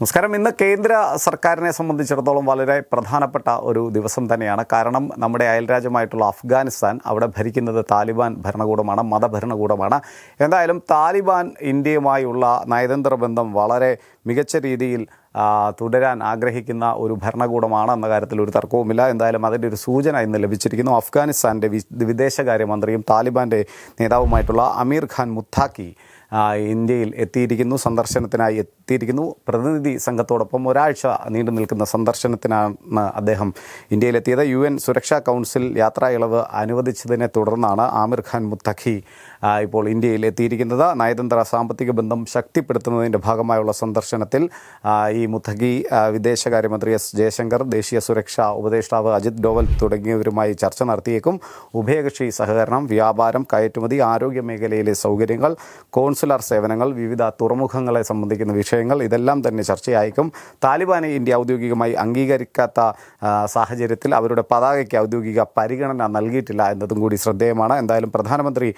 നമസ്കാരം. ഇന്ന് കേന്ദ്ര സർക്കാരിനെ സംബന്ധിച്ചിടത്തോളം വളരെ പ്രധാനപ്പെട്ട ഒരു ദിവസം തന്നെയാണ്. കാരണം നമ്മുടെ അയൽരാജ്യമായിട്ടുള്ള അഫ്ഗാനിസ്ഥാൻ അവിടെ ഭരിക്കുന്നത് താലിബാൻ ഭരണകൂടമാണ് മതഭരണകൂടമാണ്. എന്തായാലും താലിബാൻ ഇന്ത്യയുമായുള്ള നയതന്ത്ര ബന്ധം വളരെ മികച്ച രീതിയിൽ തുടരാൻ ആഗ്രഹിക്കുന്ന ഒരു ഭരണകൂടമാണ് എന്ന കാര്യത്തിൽ ഒരു തർക്കവുമില്ല. എന്തായാലും അതിന്റെ ഒരു സൂചന ഇന്ന് ലഭിച്ചിരിക്കുന്നു. അഫ്ഗാനിസ്ഥാന്റെ വിദേശകാര്യമന്ത്രിയും താലിബാന്റെ നേതാവുമായിട്ടുള്ള അമീർ ഖാൻ മുത്താക്കി ഇന്ത്യയിൽ എത്തിയിരിക്കുന്നു സന്ദർശനത്തിനായി എത്തിയിരിക്കുന്നു. പ്രതിനിധി സംഘത്തോടൊപ്പം ഒരാഴ്ച നീണ്ടു നിൽക്കുന്ന സന്ദർശനത്തിനാണ് അദ്ദേഹം ഇന്ത്യയിലെത്തിയത്. യു എൻ സുരക്ഷാ കൗൺസിൽ യാത്രാ ഇളവ് അനുവദിച്ചതിനെ തുടർന്നാണ് ആമിർ ഖാൻ മുത്തഖി ഇപ്പോൾ ഇന്ത്യയിൽ എത്തിയിരിക്കുന്നത്. നയതന്ത്ര സാമ്പത്തിക ബന്ധം ശക്തിപ്പെടുത്തുന്നതിന്റെ ഭാഗമായുള്ള സന്ദർശനത്തിൽ ഈ മുത്തഖി വിദേശകാര്യമന്ത്രി എസ് ജയശങ്കർ ദേശീയ സുരക്ഷാ ഉപദേഷ്ടാവ് അജിത് ഡോവൽ തുടങ്ങിയവരുമായി ചർച്ച നടത്തിയേക്കും. ഉഭയകക്ഷി സഹകരണം വ്യാപാരം കയറ്റുമതി ആരോഗ്യ മേഖലയിലെ സൗകര്യങ്ങൾ കോൺസുലർ സേവനങ്ങൾ വിവിധ തുറമുഖങ്ങളെ സംബന്ധിക്കുന്ന വിഷയങ്ങൾ ഇതെല്ലാം തന്നെ ചർച്ചയായേക്കും. താലിബാനെ ഇന്ത്യ ഔദ്യോഗികമായി അംഗീകരിക്കാത്ത സാഹചര്യത്തിൽ അവരുടെ പതാകയ്ക്ക് ഔദ്യോഗിക പരിഗണന നൽകിയിട്ടില്ല എന്നതും കൂടി ശ്രദ്ധേയമാണ്. എന്തായാലും പ്രധാനമന്ത്രി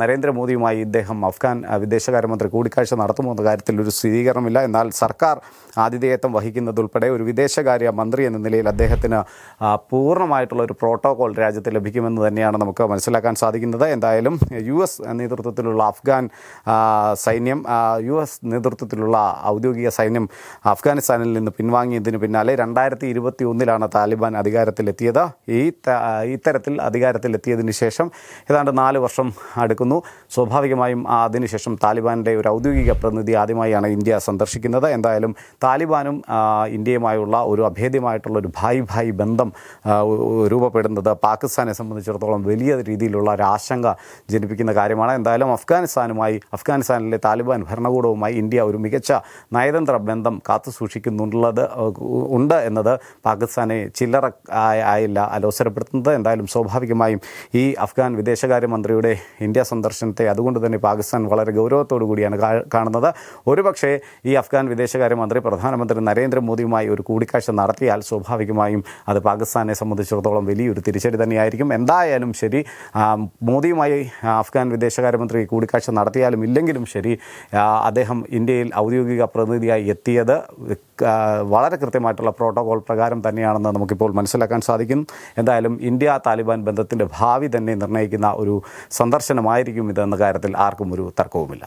നരേന്ദ്രമോദിയുമായി ഇദ്ദേഹം അഫ്ഗാൻ വിദേശകാര്യമന്ത്രി കൂടിക്കാഴ്ച നടത്തുമോ എന്ന കാര്യത്തിൽ ഒരു സ്ഥിരീകരണമില്ല. എന്നാൽ സർക്കാർ ആതിഥേയത്വം വഹിക്കുന്നതുൾപ്പെടെ ഒരു വിദേശകാര്യ മന്ത്രി എന്ന നിലയിൽ അദ്ദേഹത്തിന് പൂർണമായിട്ടുള്ള ഒരു പ്രോട്ടോകോൾ രാജ്യത്ത് ലഭിക്കുമെന്ന് തന്നെയാണ് നമുക്ക് മനസ്സിലാക്കാൻ സാധിക്കുന്നത്. എന്തായാലും യു എസ് നേതൃത്വത്തിലുള്ള അഫ്ഗാൻ സൈന്യം യു എസ് നേതൃത്വത്തിലുള്ള ഔദ്യോഗിക സൈന്യം അഫ്ഗാനിസ്ഥാനിൽ നിന്ന് പിൻവാങ്ങിയതിന് പിന്നാലെ രണ്ടായിരത്തി ഇരുപത്തി ഒന്നിലാണ് താലിബാൻ അധികാരത്തിലെത്തിയത്. ഈ ഇത്തരത്തിൽ അധികാരത്തിലെത്തിയതിന് ശേഷം ഏതാണ്ട് നാല് വർഷം അടുക്കുന്നു സ്വാഭാവികമായും അതിനുശേഷം താലിബാന്റെ ഒരു ഔദ്യോഗിക പ്രതിനിധി ആദ്യമായാണ് ഇന്ത്യ സന്ദർശിക്കുന്നത്. എന്തായാലും താലിബാനും ഇന്ത്യയുമായുള്ള ഒരു അഭേദ്യമായിട്ടുള്ള ഒരു ഭായ് ഭായ് ബന്ധം രൂപപ്പെടുന്നത് പാകിസ്ഥാനെ സംബന്ധിച്ചിടത്തോളം വലിയ രീതിയിലുള്ള ഒരു ആശങ്ക ജനിപ്പിക്കുന്ന കാര്യമാണ്. എന്തായാലും അഫ്ഗാനിസ്ഥാനുമായി അഫ്ഗാനിസ്ഥാനിലെ താലിബാൻ ഭരണകൂടവുമായി ഇന്ത്യ ഒരു മികച്ച നയതന്ത്ര ബന്ധം കാത്തു സൂക്ഷിക്കുന്നുള്ളത് ഉണ്ട് എന്നത് പാകിസ്ഥാനെ ചില്ലറ ആയില്ല അലോസരപ്പെടുത്തുന്നത്. എന്തായാലും സ്വാഭാവികമായും ഈ അഫ്ഗാൻ വിദേശകാര്യമന്ത്രിയുടെ ഇന്ത്യ സന്ദർശനത്തെ അതുകൊണ്ട് തന്നെ പാകിസ്ഥാൻ വളരെ ഗൗരവത്തോടു കൂടിയാണ് കാണുന്നത്. ഒരുപക്ഷേ ഈ അഫ്ഗാൻ വിദേശകാര്യമന്ത്രി പ്രധാനമന്ത്രി നരേന്ദ്രമോദിയുമായി ഒരു കൂടിക്കാഴ്ച നടത്തിയാൽ സ്വാഭാവികമായും അത് പാകിസ്ഥാനെ സംബന്ധിച്ചിടത്തോളം വലിയൊരു തിരിച്ചടി തന്നെയായിരിക്കും. എന്തായാലും ശരി മോദിയുമായി അഫ്ഗാൻ വിദേശകാര്യമന്ത്രി കൂടിക്കാഴ്ച നടത്തിയാലും ഇല്ലെങ്കിലും ശരി അദ്ദേഹം ഇന്ത്യയിൽ ഔദ്യോഗിക പ്രതിനിധിയായി എത്തിയത് വളരെ കൃത്യമായിട്ടുള്ള പ്രോട്ടോകോൾ പ്രകാരം തന്നെയാണെന്ന് നമുക്കിപ്പോൾ മനസ്സിലാക്കാൻ സാധിക്കും. എന്തായാലും ഇന്ത്യ താലിബാൻ ബന്ധത്തിന്റെ ഭാവി തന്നെ നിർണയിക്കുന്ന ഒരു സന്ദർശനമായിരിക്കും ഇതെന്ന കാര്യത്തിൽ ആർക്കും ഒരു തർക്കവുമില്ല.